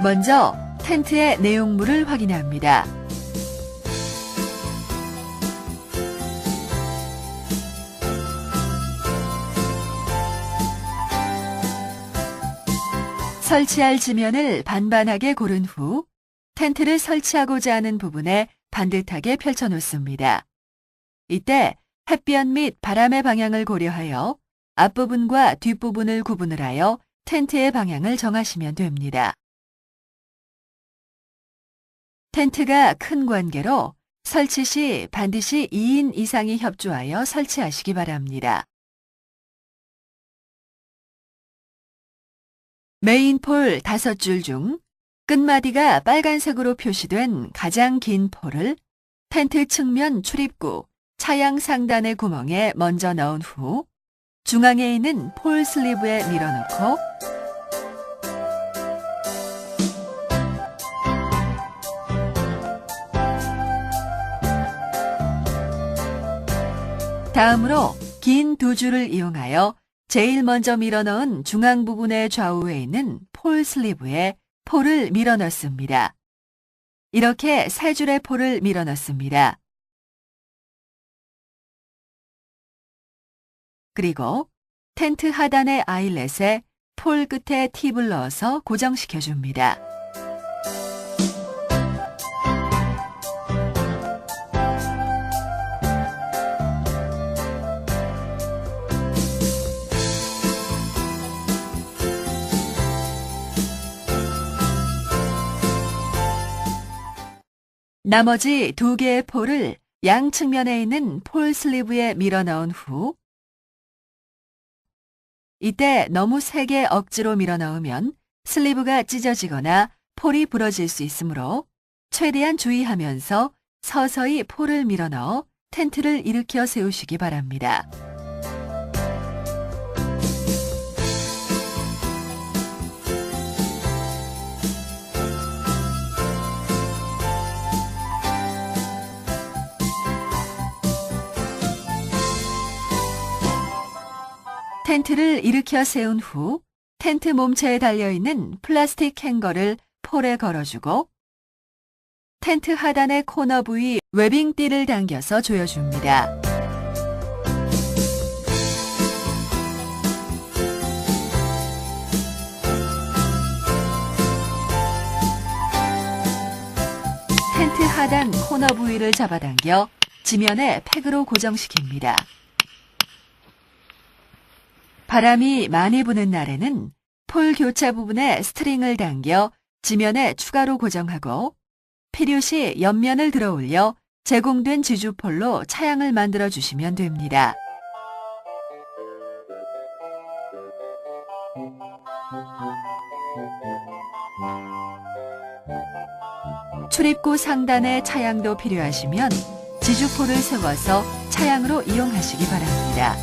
먼저 텐트의 내용물을 확인합니다. 설치할 지면을 반반하게 고른 후 텐트를 설치하고자 하는 부분에 반듯하게 펼쳐 놓습니다. 이때 햇볕 및 바람의 방향을 고려하여 앞부분과 뒷부분을 구분을 하여 텐트의 방향을 정하시면 됩니다. 텐트가 큰 관계로 설치 시 반드시 2인 이상이 협조하여 설치하시기 바랍니다. 메인 폴 5줄 중 끝마디가 빨간색으로 표시된 가장 긴 폴을 텐트 측면 출입구 차양 상단의 구멍에 먼저 넣은 후 중앙에 있는 폴 슬리브에 밀어넣고 다음으로 긴 두 줄을 이용하여 제일 먼저 밀어넣은 중앙 부분의 좌우에 있는 폴 슬리브에 폴을 밀어넣습니다. 이렇게 세 줄의 폴을 밀어넣습니다. 그리고 텐트 하단의 아일렛에 폴 끝에 팁을 넣어서 고정시켜 줍니다. 나머지 두 개의 폴을 양 측면에 있는 폴 슬리브에 밀어 넣은 후 이때 너무 세게 억지로 밀어 넣으면 슬리브가 찢어지거나 폴이 부러질 수 있으므로 최대한 주의하면서 서서히 폴을 밀어 넣어 텐트를 일으켜 세우시기 바랍니다. 텐트를 일으켜 세운 후 텐트 몸체에 달려있는 플라스틱 행거를 폴에 걸어주고 텐트 하단의 코너 부위 웨빙띠를 당겨서 조여줍니다. 텐트 하단 코너 부위를 잡아당겨 지면에 팩으로 고정시킵니다. 바람이 많이 부는 날에는 폴 교차 부분에 스트링을 당겨 지면에 추가로 고정하고 필요 시 옆면을 들어 올려 제공된 지주폴로 차양을 만들어 주시면 됩니다. 출입구 상단에 차양도 필요하시면 지주폴을 세워서 차양으로 이용하시기 바랍니다.